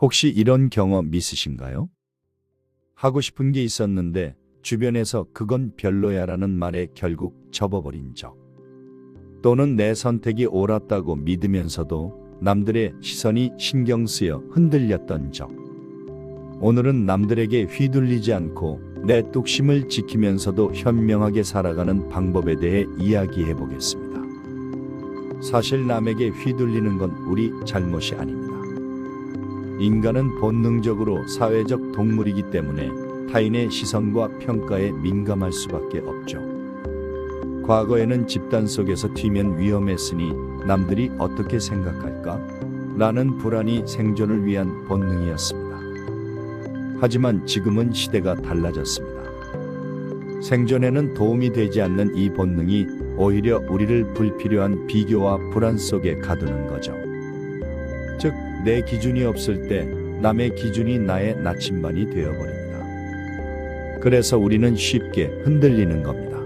혹시 이런 경험 있으신가요? 하고 싶은 게 있었는데 주변에서 그건 별로야 라는 말에 결국 접어버린 적. 또는 내 선택이 옳았다고 믿으면서도 남들의 시선이 신경 쓰여 흔들렸던 적. 오늘은 남들에게 휘둘리지 않고 내 뚝심을 지키면서도 현명하게 살아가는 방법에 대해 이야기해 보겠습니다. 사실 남에게 휘둘리는 건 우리 잘못이 아닙니다. 인간은 본능적으로 사회적 동물이기 때문에 타인의 시선과 평가에 민감할 수밖에 없죠. 과거에는 집단 속에서 튀면 위험했으니 남들이 어떻게 생각할까? 라는 불안이 생존을 위한 본능이었습니다. 하지만 지금은 시대가 달라졌습니다. 생존에는 도움이 되지 않는 이 본능이 오히려 우리를 불필요한 비교와 불안 속에 가두는 거죠. 즉, 내 기준이 없을 때 남의 기준이 나의 나침반이 되어버립니다. 그래서 우리는 쉽게 흔들리는 겁니다.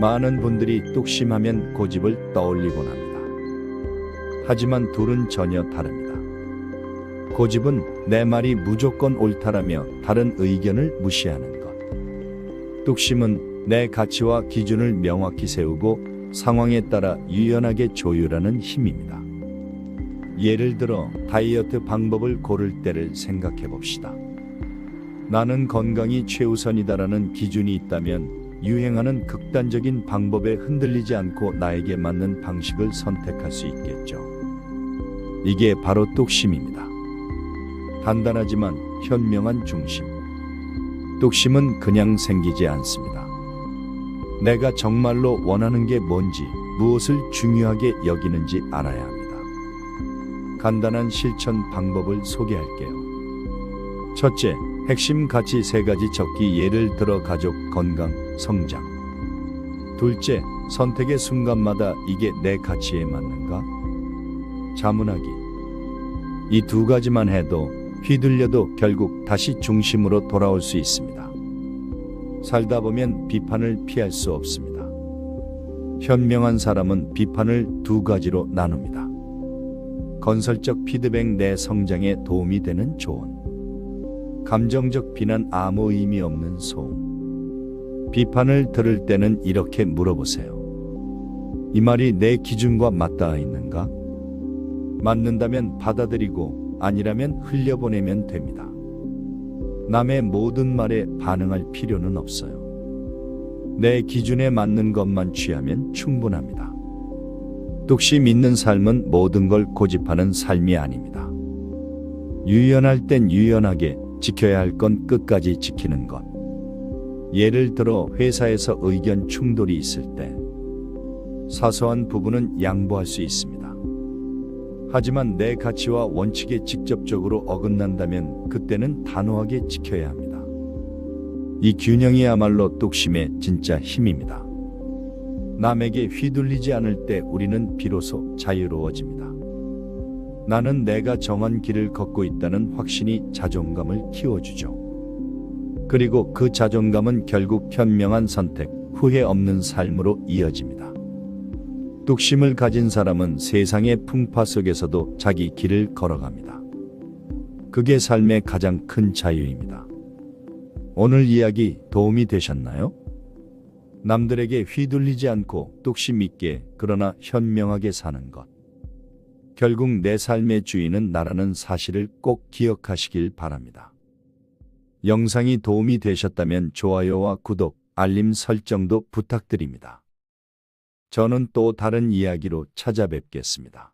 많은 분들이 뚝심하면 고집을 떠올리곤 합니다. 하지만 둘은 전혀 다릅니다. 고집은 내 말이 무조건 옳다라며 다른 의견을 무시하는 것. 뚝심은 내 가치와 기준을 명확히 세우고 상황에 따라 유연하게 조율하는 힘입니다. 예를 들어 다이어트 방법을 고를 때를 생각해 봅시다. 나는 건강이 최우선이다라는 기준이 있다면 유행하는 극단적인 방법에 흔들리지 않고 나에게 맞는 방식을 선택할 수 있겠죠. 이게 바로 뚝심입니다. 단단하지만 현명한 중심. 뚝심은 그냥 생기지 않습니다. 내가 정말로 원하는 게 뭔지, 무엇을 중요하게 여기는지 알아야 합니다. 간단한 실천 방법을 소개할게요. 첫째, 핵심 가치 세 가지 적기 예를 들어 가족, 건강, 성장. 둘째, 선택의 순간마다 이게 내 가치에 맞는가? 자문하기. 이 두 가지만 해도 휘둘려도 결국 다시 중심으로 돌아올 수 있습니다. 살다 보면 비판을 피할 수 없습니다. 현명한 사람은 비판을 두 가지로 나눕니다. 건설적 피드백 내 성장에 도움이 되는 조언. 감정적 비난 아무 의미 없는 소음. 비판을 들을 때는 이렇게 물어보세요. 이 말이 내 기준과 맞닿아 있는가? 맞는다면 받아들이고 아니라면 흘려보내면 됩니다. 남의 모든 말에 반응할 필요는 없어요. 내 기준에 맞는 것만 취하면 충분합니다. 뚝심 있는 삶은 모든 걸 고집하는 삶이 아닙니다. 유연할 땐 유연하게 지켜야 할 건 끝까지 지키는 것. 예를 들어 회사에서 의견 충돌이 있을 때 사소한 부분은 양보할 수 있습니다. 하지만 내 가치와 원칙에 직접적으로 어긋난다면 그때는 단호하게 지켜야 합니다. 이 균형이야말로 뚝심의 진짜 힘입니다. 남에게 휘둘리지 않을 때 우리는 비로소 자유로워집니다. 나는 내가 정한 길을 걷고 있다는 확신이 자존감을 키워주죠. 그리고 그 자존감은 결국 현명한 선택, 후회 없는 삶으로 이어집니다. 뚝심을 가진 사람은 세상의 풍파 속에서도 자기 길을 걸어갑니다. 그게 삶의 가장 큰 자유입니다. 오늘 이야기 도움이 되셨나요? 남들에게 휘둘리지 않고 뚝심 있게 그러나 현명하게 사는 것. 결국 내 삶의 주인은 나라는 사실을 꼭 기억하시길 바랍니다. 영상이 도움이 되셨다면 좋아요와 구독, 알림 설정도 부탁드립니다. 저는 또 다른 이야기로 찾아뵙겠습니다.